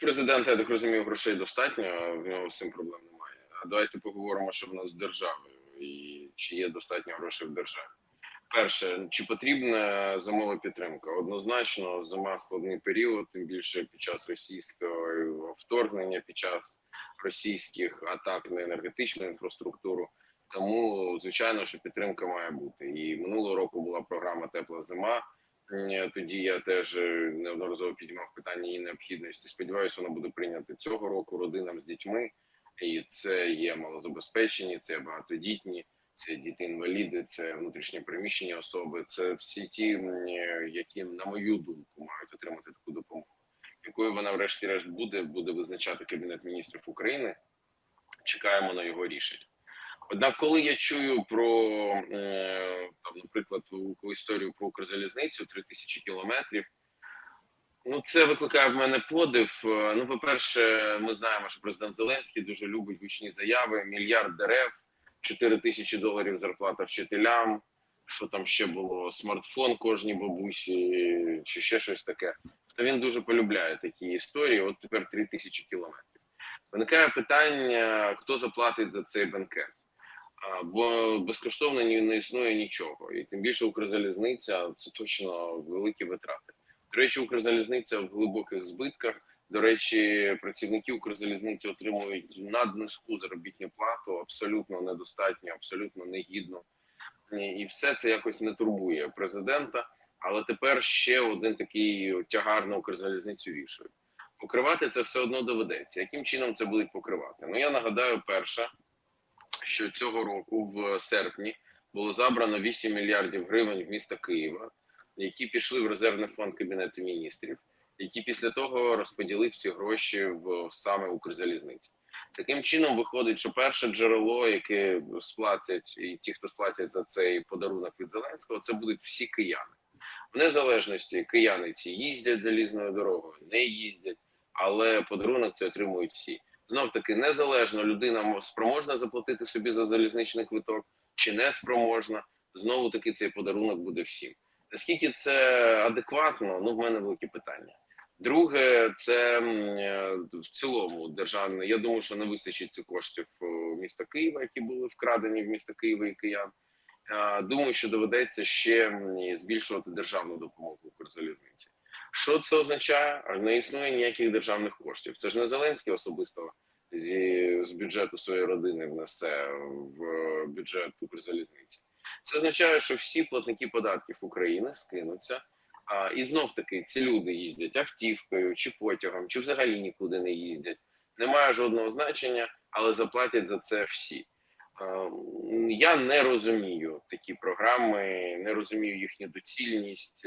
президента, я так розумію, грошей достатньо, в нього з цим проблем немає. А давайте поговоримо, що в нас з державою і чи є достатньо грошей в державі. Перше, чи потрібна зимова підтримка? Однозначно, зима складний період, тим більше під час російського вторгнення, під час російських атак на енергетичну інфраструктуру. Тому звичайно, що підтримка має бути. І минулого року була програма Тепла зима. Тоді я теж е, неодноразово піднімав питання її необхідності. Сподіваюся, воно буде прийнято цього року родинам з дітьми. І це є малозабезпечені, це багатодітні, це діти-інваліди, це внутрішньо переміщені особи. Це всі ті, які, на мою думку, мають отримати таку допомогу. Якою вона, врешті-решт, буде, буде визначати Кабінет міністрів України. Чекаємо на його рішення. Однак, коли я чую про е, там, наприклад, історію про Укрзалізницю 3000 кілометрів, ну це викликає в мене подив. Е, Ну, по-перше, ми знаємо, що президент Зеленський дуже любить гучні заяви: мільярд дерев, 4 тисячі доларів зарплата вчителям. Що там ще було? Смартфон кожній бабусі, чи ще щось таке. То він дуже полюбляє такі історії. От тепер 3 тисячі кілометрів. Виникає питання, хто заплатить за цей бенкет. Бо безкоштовно ні не існує нічого, і тим більше Укрзалізниця це точно великі витрати. До речі, Укрзалізниця в глибоких збитках. До речі, працівники Укрзалізниці отримують наднизьку заробітну плату, абсолютно недостатньо, абсолютно негідно. І і все це якось не турбує президента. Але тепер ще один такий тягар на Укрзалізницю вішають. Покривати це все одно доведеться. Яким чином це будуть покривати? Ну я нагадаю, перша що цього року, в серпні, було забрано 8 мільярдів гривень в міста Києва, які пішли в резервний фонд Кабінету міністрів, які після того розподілив ці гроші в саме Укрзалізниці. Таким чином виходить, що перше джерело, яке сплатять, і ті, хто сплатять за цей подарунок від Зеленського, це будуть всі кияни. В незалежності кияни ці їздять залізною дорогою, не їздять, але подарунок це отримують всі знов таки незалежно людина спроможна заплатити собі за залізничний квиток чи не спроможна. Знову таки цей подарунок буде всім. Наскільки це адекватно? Ну в мене великі питання. Друге, це е, в цілому державне. Я думаю, що не вистачить цих коштів е, міста Києва, які були вкрадені в місто Києва і киян. Е, Думаю, що доведеться ще збільшувати державну допомогу Укрзалізниці. Що це означає? Не існує ніяких державних коштів. Це ж не Зеленський особисто зі з бюджету своєї родини внесе в бюджет Укрзалізниці. Це означає, що всі платники податків України скинуться. А, і знов таки ці люди їздять автівкою чи потягом, чи взагалі нікуди не їздять. Немає жодного значення, але заплатять за це всі. Я не розумію такі програми, не розумію їхню доцільність.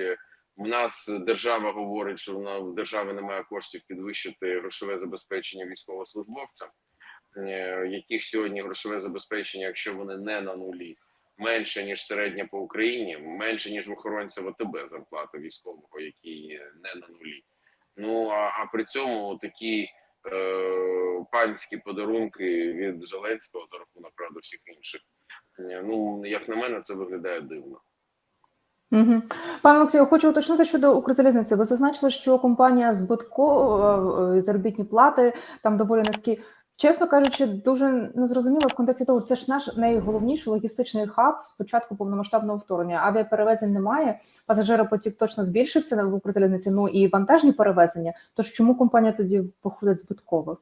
У нас держава говорить, що вона в держави немає коштів підвищити грошове забезпечення військовослужбовцям, е, яких сьогодні грошове забезпечення, якщо вони не на нулі, менше ніж середня по Україні, менше ніж в охоронця ВТБ зарплата військового, який не на нулі. Ну а, а при цьому такі е, панські подарунки від Зеленського за рахунок правда всіх інших. Е, Ну як на мене, це виглядає дивно. Угу. Пане Олексію, хочу уточнити щодо Укрзалізниці. Ви зазначили, що компанія збиткова, заробітні плати там доволі низькі. Чесно кажучи, дуже незрозуміло в контексті того, це ж наш найголовніший логістичний хаб з початку повномасштабного вторгнення. Авіаперевезень немає, пасажиропотік точно збільшився в Укрзалізниці, ну і вантажні перевезення. Тож чому компанія тоді походить збитково?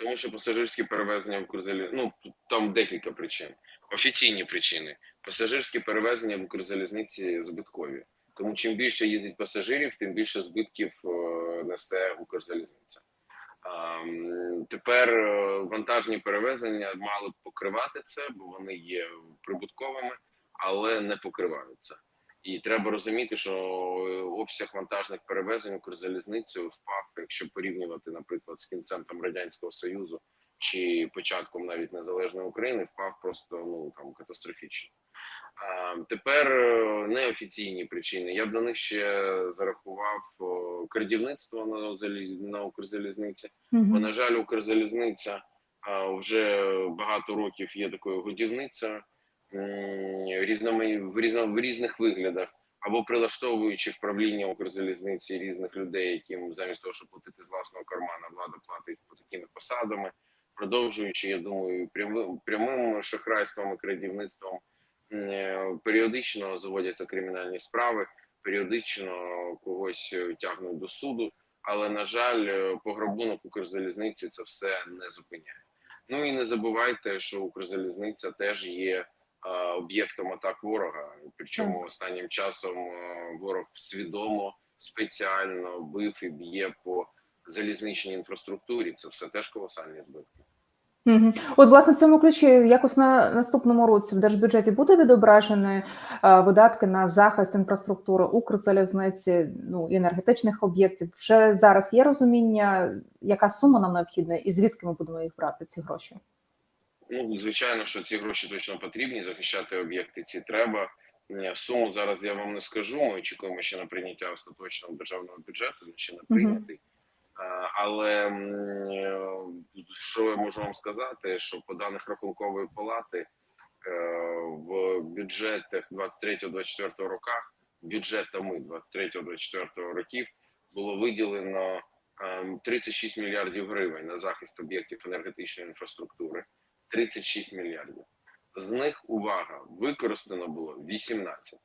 Тому що пасажирські перевезення в Укрзаліз... ну там декілька причин. Офіційні причини. Пасажирські перевезення в Укрзалізниці збиткові. Тому чим більше їздить пасажирів, тим більше збитків е, несе Укрзалізниця. Тепер е, вантажні перевезення мали б покривати це, бо вони є прибутковими, але не покриваються. І треба розуміти, що е, обсяг вантажних перевезень Укрзалізницею впав, якщо порівнювати, наприклад, з кінцем там радянського союзу чи початком навіть незалежної України, впав просто ну там катастрофічно. А тепер е, неофіційні причини. Я б на них ще зарахував крадівництво на на Укрзалізниці. Бо, на жаль, Укрзалізниця а, вже багато років є такою годівницею різними в різно в різних виглядах, або прилаштовуючи в правління Укрзалізниці різних людей, яким замість того, щоб платити з власного кармана, посадами, продовжуючи, я думаю, прямим прямим шахрайством і крадівництвом. Е, Періодично заводяться кримінальні справи, періодично когось е, тягнуть до суду. Але на жаль, е, пограбунок Укрзалізниці це все не зупиняє. Ну і не забувайте, що Укрзалізниця теж є об'єктом атак ворога. Причому останнім часом ворог свідомо спеціально бив і б'є по залізничній інфраструктурі. Це все теж колосальні збитки. Угу. От, власне, в цьому ключі якось на наступному році в держбюджеті буде відображені е, видатки на захист інфраструктури Укрзалізниці, ну енергетичних об'єктів. Вже зараз є розуміння, яка сума нам необхідна, і звідки ми будемо їх брати ці гроші? Ну звичайно, що ці гроші точно потрібні. Захищати об'єкти ці треба. Е, Суму зараз я вам не скажу. Ми очікуємо ще на прийняття остаточного державного бюджету, він ще не прийнятий. А, Але що я можу вам сказати, що по даних рахункової палати е, в бюджетах 23-24 роках, бюджетами 23-24 років було виділено ем, 36 мільярдів гривень на захист об'єктів енергетичної інфраструктури. 36 мільярдів. З них увага використано було 18.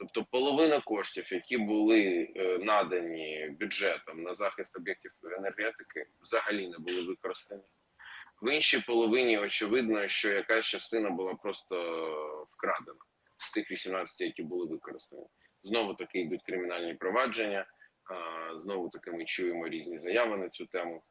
Тобто половина коштів, які були е, надані бюджетом на захист об'єктів енергетики, взагалі не були використані. В іншій половині очевидно, що якась частина була просто вкрадена з тих 18, які були використані. Знову таки йдуть кримінальні провадження. Знову таки ми чуємо різні заяви на цю тему.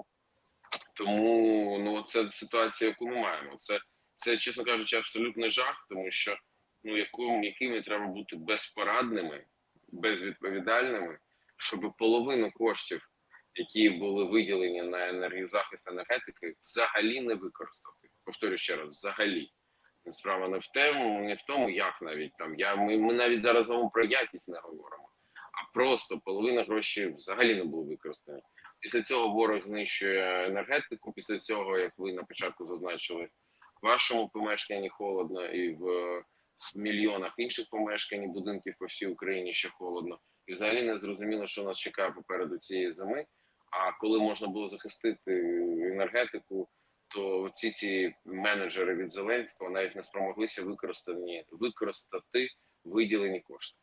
Тому ну це ситуація, яку ми маємо. Це, це чесно кажучи, абсолютний жах, тому що ну яким, якими треба бути безпорадними, безвідповідальними, щоб половину коштів, які були виділені на енергозахист енергетики, взагалі не використати. Повторю ще раз, взагалі. Справа не в тому, не в тому, як навіть там. Я ми, ми навіть зараз вам про якість не говоримо, а просто половина грошей взагалі не було використані. Після цього ворог знищує енергетику. Після цього, як ви на початку зазначили, в вашому помешканні холодно, і в мільйонах інших помешкань, будинків по всій Україні ще холодно. І взагалі не зрозуміло, що нас чекає попереду цієї зими. А коли можна було захистити енергетику, то ці ці менеджери від Зеленського навіть не спромоглися використані використати виділені кошти.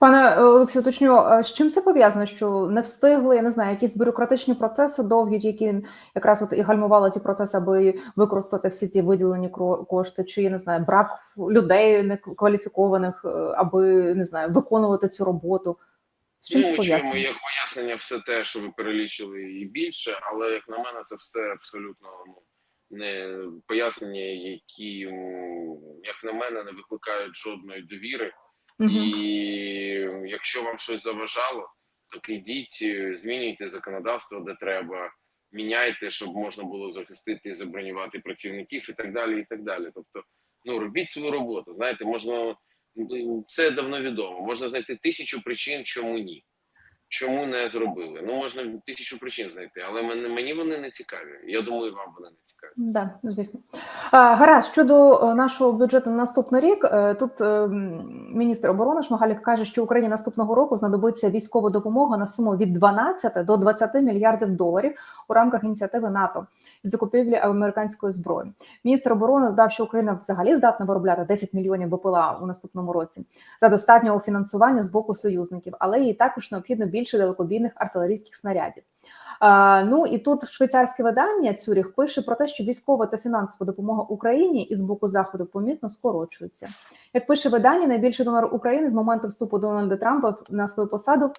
Пане е, Олексію, уточню, з чим це пов'язано? Що не встигли, я не знаю, якісь бюрократичні процеси довгі, які якраз от і гальмували ті процеси, аби використати всі ці виділені кошти, чи я не знаю, брак людей некваліфікованих, е, аби не знаю, виконувати цю роботу. З чим ну, це пов'язано? як пояснення все те, що ви перелічили і більше, але як на мене, це все абсолютно ну не пояснення, які як на мене не викликають жодної довіри. Мгм. І якщо вам щось заважало, так ідіть, е, змінюйте законодавство, де треба, міняйте, щоб можна було захистити і забронювати працівників і так далі. І так далі. Тобто, ну робіть свою роботу. Знаєте, можна це давно відомо. Можна знайти тисячу причин, чому ні. Чому не зробили? Ну можна тисячу причин знайти, але мені, вони не цікаві. Я думаю, вам вони не цікаві. Да, звісно. Гаразд, щодо е, нашого бюджету на наступний рік, е, тут е, міністр оборони Шмигалік каже, що Україні наступного року знадобиться військова допомога на суму від 12 до 20 мільярдів доларів у рамках ініціативи НАТО з закупівлі американської зброї. Міністр оборони додав, що Україна взагалі здатна виробляти 10 мільйонів БПЛА у наступному році за достатнього фінансування з боку союзників, але їй також необхідно більше далекобійних артилерійських снарядів. Ну і тут швейцарське видання Цюріх пише про те, що військова та фінансова допомога Україні із боку заходу помітно скорочується. Як пише видання, найбільший донор України з моменту вступу Дональда Трампа на свою посаду.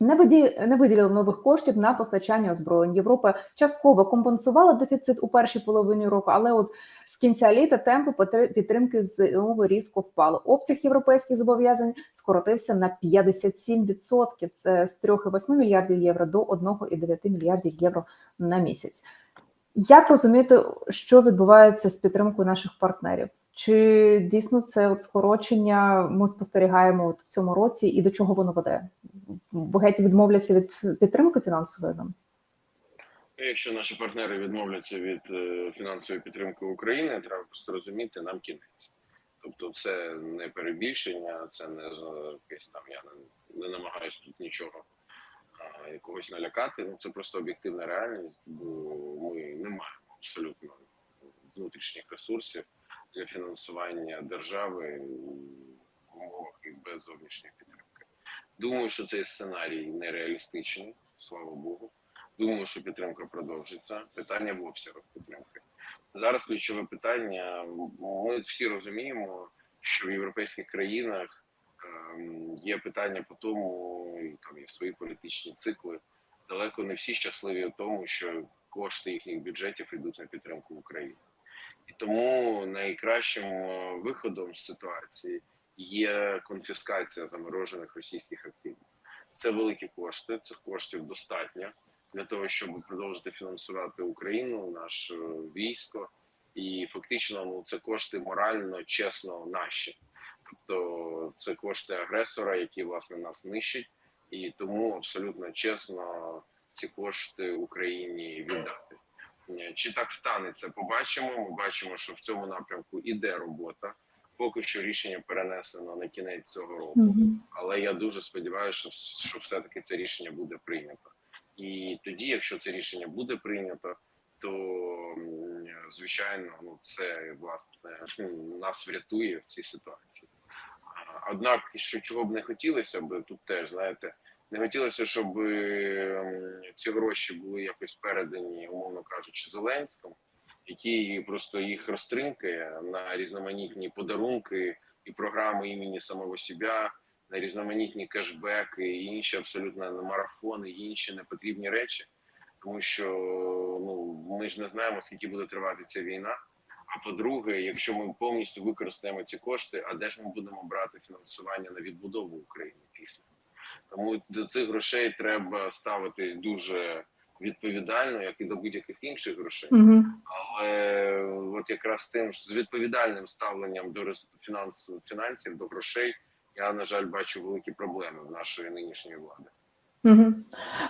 Не виді не виділив нових коштів на постачання озброєнь. Європа частково компенсувала дефіцит у першій половині року, але от з кінця літа темпи підтримки знову різко впали. Обсяг європейських зобов'язань скоротився на 57%. Це з 3,8 мільярдів євро до 1,9 мільярдів євро на місяць. Як розуміти, що відбувається з підтримкою наших партнерів? Чи дійсно це от скорочення ми спостерігаємо от в цьому році, і до чого воно веде? Геть відмовляться від підтримки фінансової нам? Якщо наші партнери відмовляться від е, фінансової підтримки України, треба просто розуміти, нам кінець. Тобто, це не перебільшення, це не якесь там. Я не, не намагаюся тут нічого а, а, когось налякати. Ну це просто об'єктивна реальність, бо ми не маємо абсолютно внутрішніх ресурсів для фінансування держави в умовах і без зовнішньої підтримки. Думаю, що цей сценарій нереалістичний, слава Богу. Думаю, що підтримка продовжиться. Питання в обсягах підтримки. Зараз ключове питання. Ми всі розуміємо, що в європейських країнах ем, є питання по тому, там є свої політичні цикли. Далеко не всі щасливі у тому, що кошти їхніх бюджетів йдуть на підтримку України. І тому найкращим е, виходом з ситуації є конфіскація заморожених російських активів. Це великі кошти, цих коштів достатньо для того, щоб продовжити фінансувати Україну, наше військо, і фактично ну це кошти морально, чесно, наші. Тобто це кошти агресора, які власне нас нищать, і тому абсолютно чесно ці кошти Україні віддати. Е, Чи так станеться? Побачимо. Ми бачимо, що в цьому напрямку іде робота. Поки що рішення перенесено на кінець цього року, Мгм. але я дуже сподіваюся, що, що все-таки це рішення буде прийнято. І тоді, якщо це рішення буде прийнято, то звичайно, ну це власне нас врятує в цій ситуації. Однак, що чого б не хотілося б, тут теж знаєте, не хотілося, щоб ці гроші були якось передані, умовно кажучи, Зеленському, який просто їх розтринкає на різноманітні подарунки і програми імені самого себе, на різноманітні кешбеки, і інші абсолютно марафони, і інші непотрібні речі, тому що ну ми ж не знаємо, скільки буде тривати ця війна. А по-друге, якщо ми повністю використаємо ці кошти, а де ж ми будемо брати фінансування на відбудову України після? Тому до цих грошей треба ставитись дуже відповідально, як і до будь-яких інших грошей. Мгм. Але от якраз тим з відповідальним ставленням до рес- фінанс, фінансів, до грошей, я на жаль бачу великі проблеми в нашої нинішньої влади.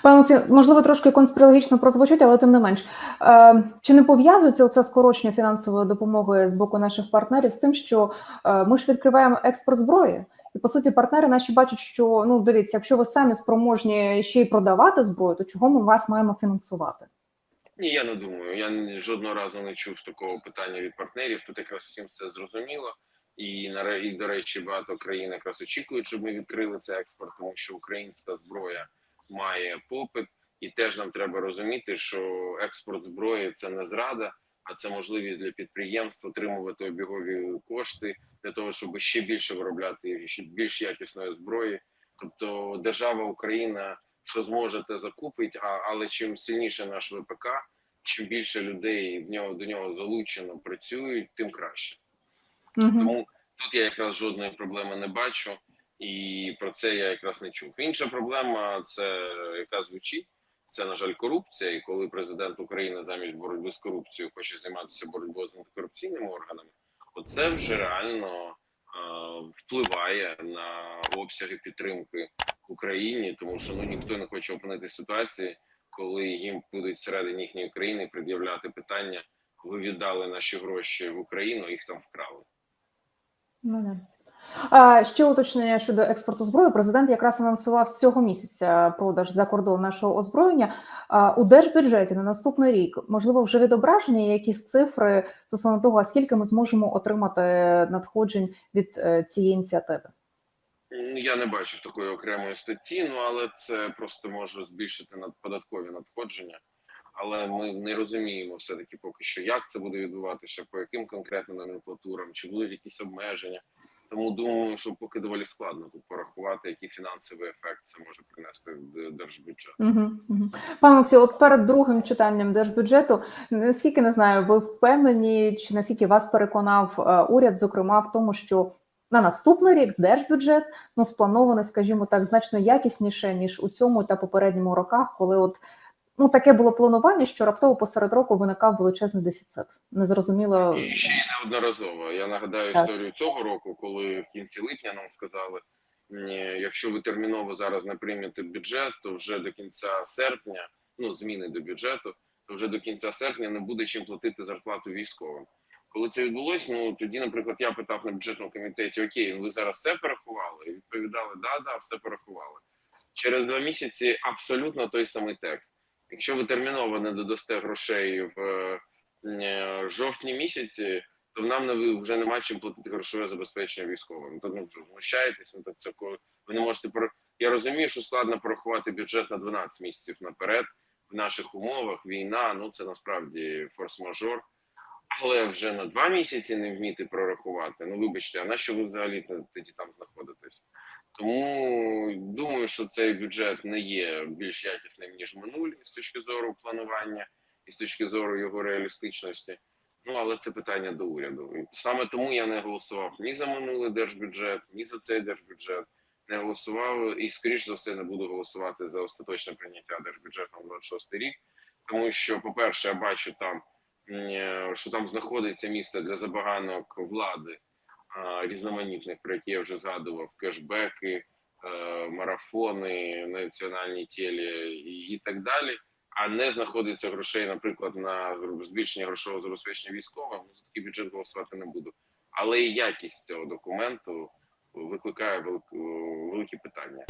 Пане Олексію, можливо, трошки конспірологічно прозвучить, але тим не менш. Е, чи не пов'язується оце скорочення фінансової допомоги з боку наших партнерів з тим, що е, ми ж відкриваємо експорт зброї? І по суті, партнери наші бачать, що ну дивіться, якщо ви самі спроможні ще й продавати зброю, то чого ми вас маємо фінансувати? Ні, я не думаю. Я жодного разу не чув такого питання від партнерів. Тут якраз всім це зрозуміло. І і, до речі, багато країн якраз очікують, щоб ми відкрили цей експорт, тому що українська зброя має попит, і теж нам треба розуміти, що експорт зброї це не зрада, а це можливість для підприємств отримувати обігові кошти для того, щоб ще більше виробляти ще більш якісної зброї. Тобто, держава Україна що зможе, те закупить. А але чим сильніше наш ВПК, чим більше людей в нього до нього залучено працюють, тим краще. Угу. Тому тут я якраз жодної проблеми не бачу, і про це я якраз не чув. Інша проблема, це яка звучить. Це на жаль корупція. І коли президент України замість боротьби з корупцією хоче займатися боротьбою з антикорупційними органами, оце вже реально е, впливає на обсяги підтримки Україні, тому що ну ніхто не хоче опинитися в ситуації, коли їм будуть всередині їхньої країни пред'являти питання: ви віддали наші гроші в Україну, їх там вкрали. Ну, да. А, ще уточнення щодо експорту зброї. Президент якраз анонсував цього місяця продаж за кордон нашого озброєння. А, у держбюджеті на наступний рік можливо вже відображені якісь цифри стосовно того, а скільки ми зможемо отримати надходжень від е, цієї ініціативи. Я не бачив такої окремої статті, ну але це просто може збільшити податкові надходження. Але ми не розуміємо все таки поки що, як це буде відбуватися, по яким конкретним номенклатурам, чи будуть якісь обмеження. Тому думаю, що поки доволі складно тут порахувати, який фінансовий ефект це може принести в держбюджет. Угу, угу. Пане Олексію, от перед другим читанням держбюджету, наскільки не знаю, ви впевнені, чи наскільки вас переконав е, уряд, зокрема в тому, що на наступний рік держбюджет ну спланований, скажімо так, значно якісніше ніж у цьому та попередньому роках, коли от ну таке було планування, що раптово посеред року виникав величезний дефіцит. Незрозуміло. І ще й неодноразово. Я нагадаю Так. історію цього року, коли в кінці липня нам сказали, ні, якщо ви терміново зараз не приймете бюджет, то вже до кінця серпня, ну зміни до бюджету, то вже до кінця серпня не буде чим платити зарплату військовим. Коли це відбулось, ну тоді, наприклад, я питав на бюджетному комітеті: Окей, ви зараз все порахували? І відповідали, да, да, все порахували. Через два місяці абсолютно той самий текст. Якщо ви терміново не додасте грошей в е, жовтні місяці, то нам не вже нема чим платити грошове забезпечення військовим. То ну вже знущаєтесь. Ну так це ви не можете про. Я розумію, що складно порахувати бюджет на 12 місяців наперед в наших умовах. Війна, ну це насправді форс-мажор. Але вже на два місяці не вміти прорахувати. Ну вибачте, а на що ви взагалі тоді там знаходитесь? Тому думаю, що цей бюджет не є більш якісним ніж минулі з точки зору планування і з точки зору його реалістичності. Ну але це питання до уряду. Саме тому я не голосував ні за минулий держбюджет, ні за цей держбюджет. Не голосував і, скоріш за все, не буду голосувати за остаточне прийняття держбюджету на 26 рік, тому що, по-перше, я бачу там, що там знаходиться місце для забаганок влади різноманітних, про які я вже згадував, кешбеки, е, марафони, національні тілі і, так далі. А не знаходиться грошей, наприклад, на збільшення грошового забезпечення військовим. Ну, за такий бюджет голосувати не буду. Але і якість цього документу викликає велик- великі питання.